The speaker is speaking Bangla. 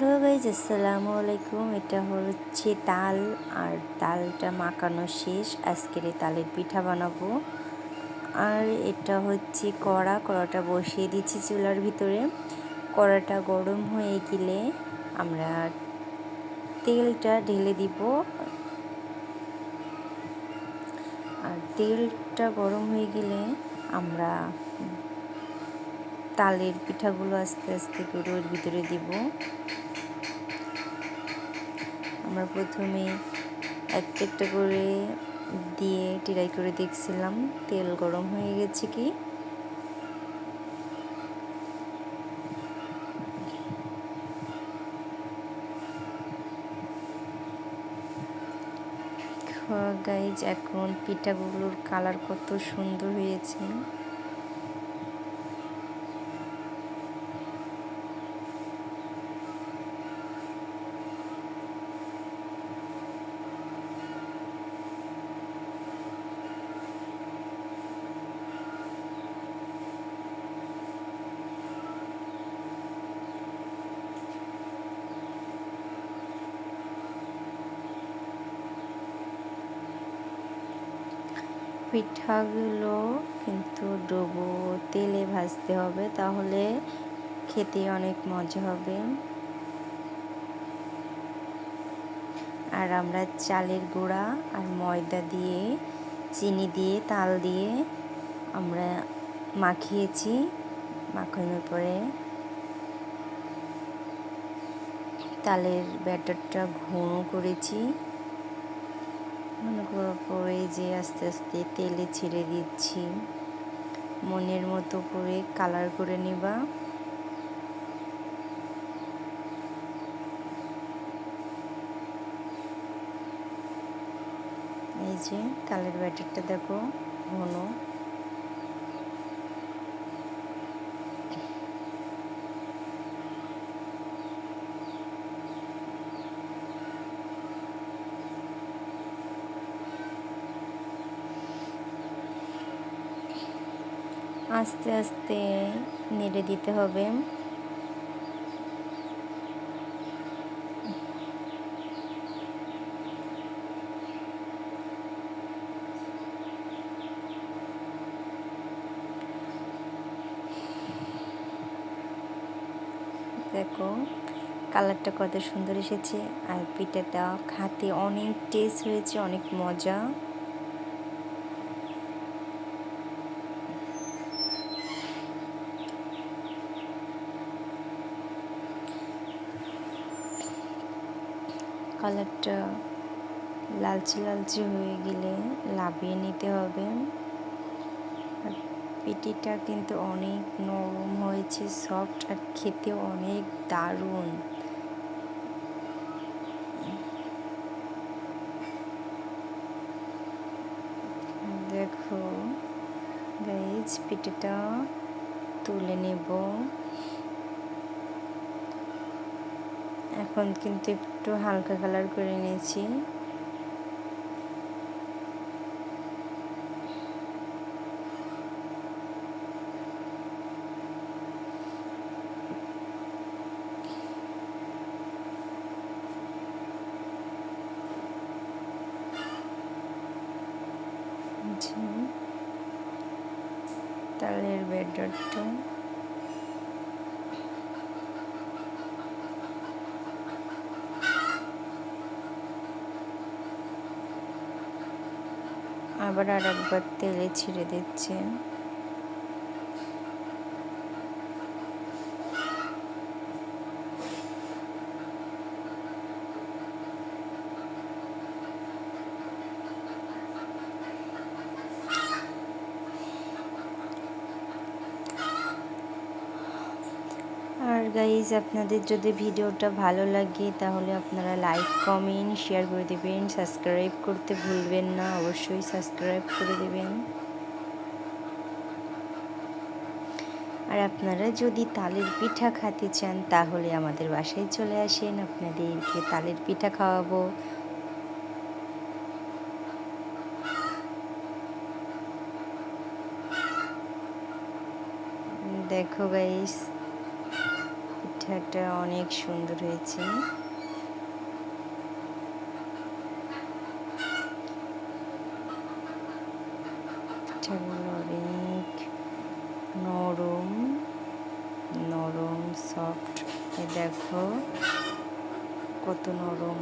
হ্যালো গাইজ, আসসালামু আলাইকুম। এটা হচ্ছে তাল, আর তালটা মাখানো শেষ। আজকের এই তালের পিঠা বানাবো। আর এটা হচ্ছে কড়া, কড়াটা বসিয়ে দিচ্ছি চুলার ভিতরে। কড়াটা গরম হয়ে গেলে আমরা তেলটা ঢেলে দিব। আর তেলটা গরম হয়ে গেলে আমরা তালের পিঠাগুলো আস্তে আস্তে করে ওর ভিতরে দিব। আমরা প্রথমে একটা একটা করে দিয়ে ট্রাই করে দেখছিলাম। তেল গরম হয়ে গেছে কি? গাইজ এখন পিঠাগুলোর কালার কত সুন্দর হয়েছে। পিঠাগুলো কিন্তু ডুবো, তেলে ভাজতে হবে, তাহলে খেতে অনেক মজা হবে। আর আমরা চালের গুঁড়া আর ময়দা দিয়ে, চিনি দিয়ে, তাল দিয়ে আমরা মাখিয়েছি, মাখানোর পরে তালের ব্যাটারটা ঘন করেছি। মনে করে যে আস্তে আস্তে তেলে ছেড়ে দিচ্ছি, মনের মতো করে কালার করে নিবা। এই যে তালের ব্যাটারটা দেখো, ঘন। আস্তে আস্তে নেড়ে দিতে হবে। দেখো, কালারটা কত সুন্দর এসেছে। আর পিঠাটা খাতে অনেক টেস্ট হয়েছে, অনেক মজা। কালারটা লালচে লালচে হয়ে গেলে লাভিয়ে নিতে হবে। পিটিটা কিন্তু অনেক নরম হয়েছে সফট আর খেতে অনেক দারুণ। দেখো গাইজ পিটিটা তুলে নেব। এখন কিন্তু একটু হালকা কালার করে নিয়েছি। তালের বেডরটা। আবার আর একবার তেলে ছিঁড়ে দিচ্ছে আর গাইজ আপনাদের যদি ভিডিওটা ভালো লাগে, তাহলে আপনারা লাইক কমেন্ট শেয়ার করে দেবেন। সাবস্ক্রাইব করতে ভুলবেন না, অবশ্যই সাবস্ক্রাইব করে দেবেন। আর আপনারা যদি তালের পিঠা খেতে চান, তাহলে আমাদের বাসায় চলে আসেন, আপনাদেরকে তালের পিঠা খাওয়াবো। দেখো গাইস পিঠাটা অনেক সুন্দর হয়েছে। অনেক নরম নরম সফট দেখো কত নরম।